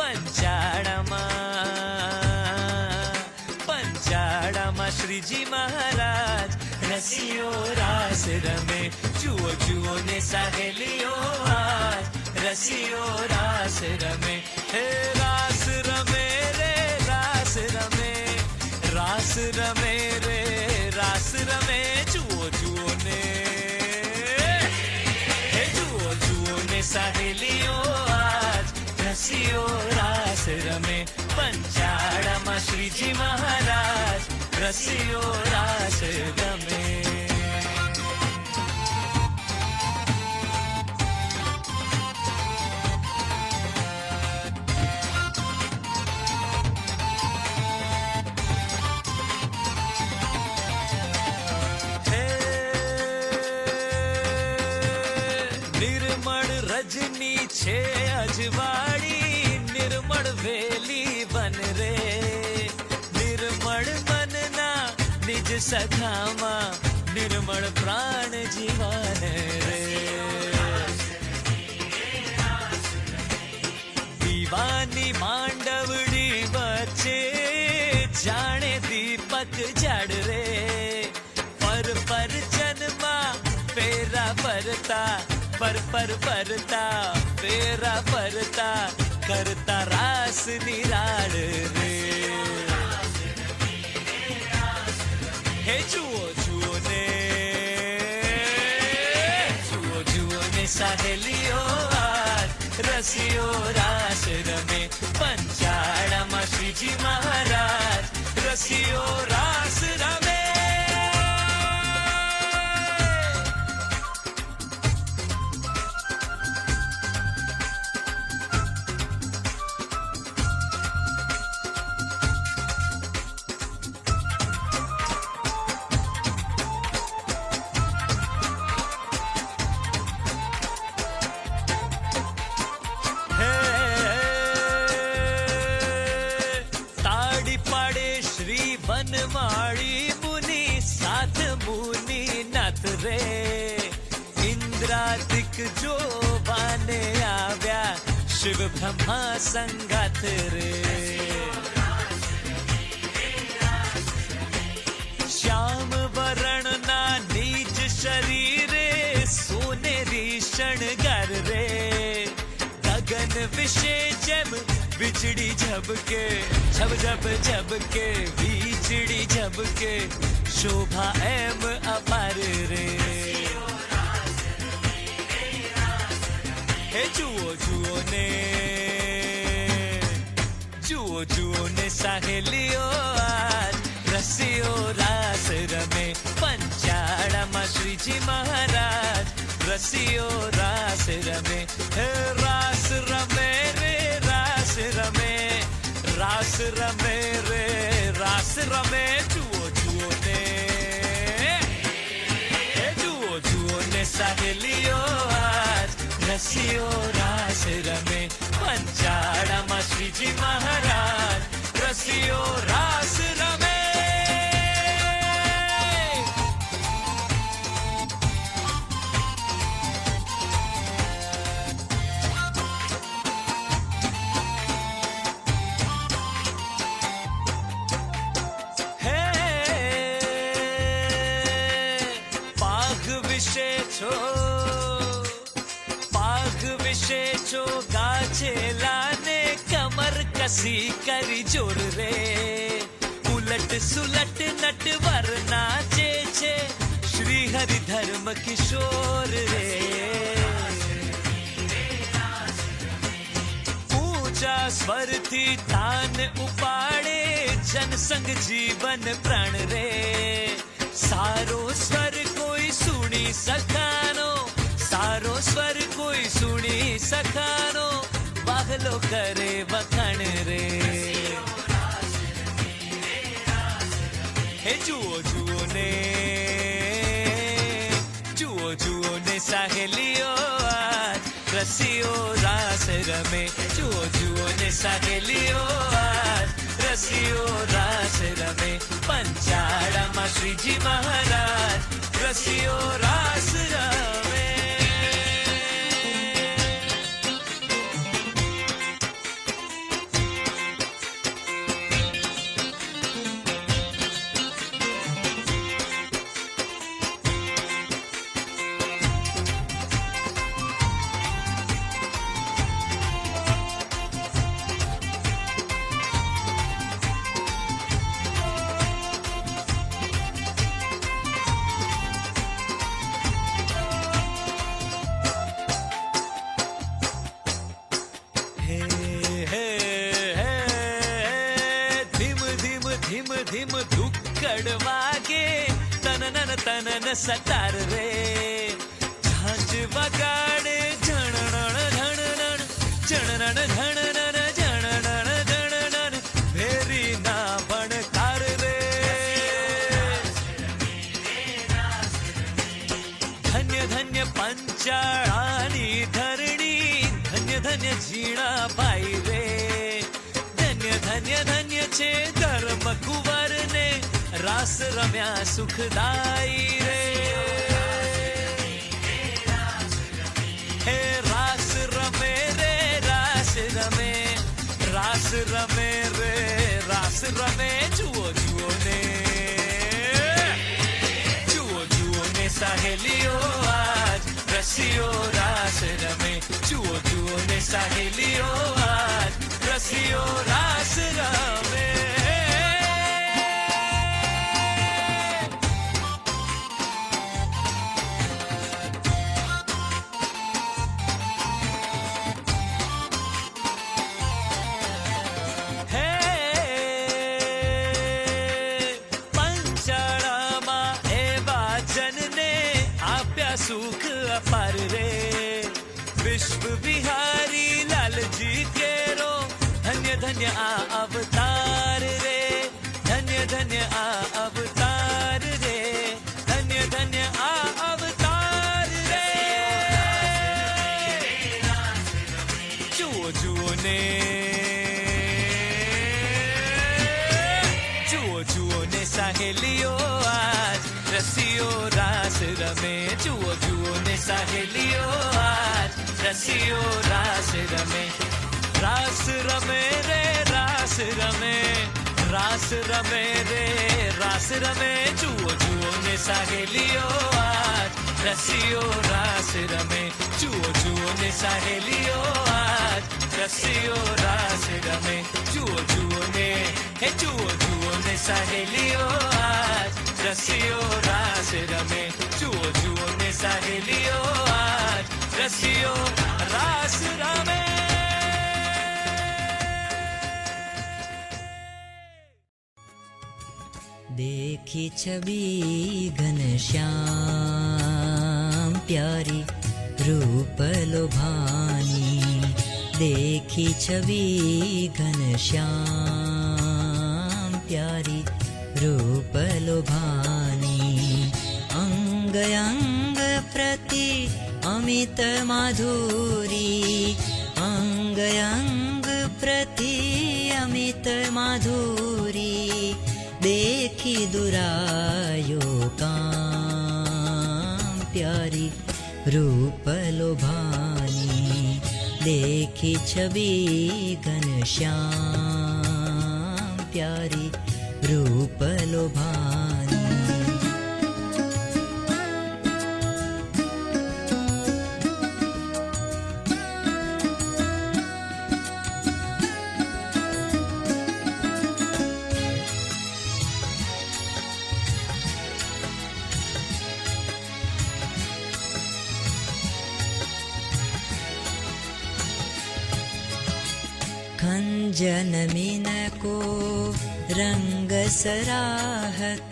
પંચાળામાં પંચાળામાં શ્રીજી મહારાજ રસીઓ રાસ રમે, જુઓ જુઓ ને સહેલીઓ આજ. રસીઓ રાસ રમે, હે રાસ રમે રે, રાસ રમે રાસ રમે. રસીઓ રાસ રમે પંચાળામાં શ્રીજી મહારાજ રસીઓ રાસ રમે निज નિર્મળ પ્રાણ प्राण जीवान रे दीवानी मांडवड़ी बचे जाने રે પર પર જન્મા પેરા ફરતા પર પર पर પેરા ફરતા કરતા परता करता રે જુઓ જુઓ ને. જુઓ જુઓ ને સાહેલીઓ રસીઓ રાસ રમે પંચાળામાં શ્રીજી મહારાજ. રસીઓ રાસ રમે जो बाने आव्या, शिव ब्रह्मा संगत रे। श्याम वरण ना नीच शरीरे रीषण कर रे। गगन विषे जब बिछड़ी झबके, झब झब झबके बिछड़ी झबके, शोभा एम अपार रे। હે જુઓ જુઓ ને જુઓ જુઓ ને સાહેલીઓ આજ રસીઓ રાસ રમે પંચાળામાં શ્રીજી મહારાજ રસીઓ રાસ રમે હે રાસ રમે રે રાસ રમે રાસ રમે રે રાસ રમે જુઓ રસીઓ રાસ રમે પંચાળામાં શ્રીજી મહારાજ રસીઓ રાસ કસી કરી જોર રે ઉલટ સુલટ નટવર નાચે છે શ્રી હરિ ધર્મ કિશોર રે ઊંચા સ્વરથી તાન ઉપાડે જનસંગ જીવન પ્રણ રે સારો સ્વર કોઈ સુણી સખાનો સારો સ્વર કોઈ સુણી સખાનો बखलो करे बखण रे। हे जुओ जुओ ने, जुओ जुओ ने सहेलियो आज। रसियो रास रमे जुओ जुओ ने सहेलियो आज। रसियो रास रमे पंचाड़ा मा श्रीजी महाराज। रसियो रास रमे સતાર રે ઝાંઝ વગાડે ઝણણણ ઝણણણ ઝણણણ ઝણણણ ઝણણણ ઝણણણ ભેરી ના ભણકાર રે ધન્ય ધન્ય પંચાળાની ધરણી ધન્ય ધન્ય ઝીણા ભાઈ રે ધન્ય ધન્ય ધન્ય છે ધર્મ કુંવર ને રાસ રમ્યા સુખદાઈ રે હે રાસ રમે રે રાસ રમે રાસ રમે રે રાસ રમે જુઓ જુઓ ને જુઓ જુઓ ને સહેલીઓ આજ રસીઓ રાસ રમે જુઓ જુઓ ને સહેલીઓ આજ રસીઓ રાસ રમે વિશ્વ વિહારી લાલજી કેરો, ધન્ય ધન્ય આ અવતાર રે, ધન્ય ધન્ય આ અવતાર રે, ધન્ય ધન્ય આ અવતાર રે. જુઓ જુઓ ને. જુઓ જુઓ ને સહેલીઓ આજ, રસીઓ રાસ રમે. જુઓ જુઓ ને સહેલીઓ રસીઓ રાસ રમે રાસ રમે રે રાસ રમે રાસ રમે રે રાસ રમે જુઓ જુઓ ને સાહેલીઓ આજ રસીઓ રાસ રમે જુઓ જુઓ ને સાહેલીઓ આજ રસીઓ રાસ રમે જુઓ જુઓ ને હે જુઓ જુઓ ને સાહેલીઓ આજ રસીઓ રાસ રમે જુઓ જુઓ ને સહેલીઓ रसियो रास रामे देखी छवि घनश्याम प्यारी रूप लोभानी। देखी छवि घनश्याम प्यारी रूप लोभानी। अंग अंग अमित माधुरी। अङ्ग देखि दुरायो काम प्या्यूपलो भारी देखि छवि घनश्याम कनश्या प्यूपल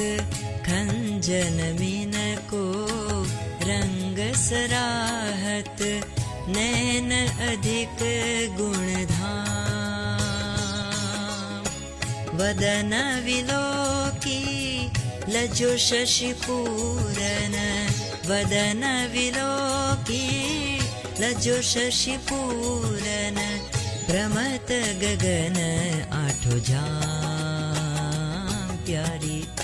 ञ्जन मीन को रंग सराहत नैन अधिक गुणधा वदन विलोकी लजो शि पूरन वदन विलोकी लजो शशि भ्रमत गगन आठो जा प्यारी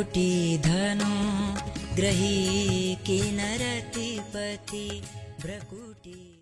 कोटि धनु ग्रही किनरतिपति प्रकुटी।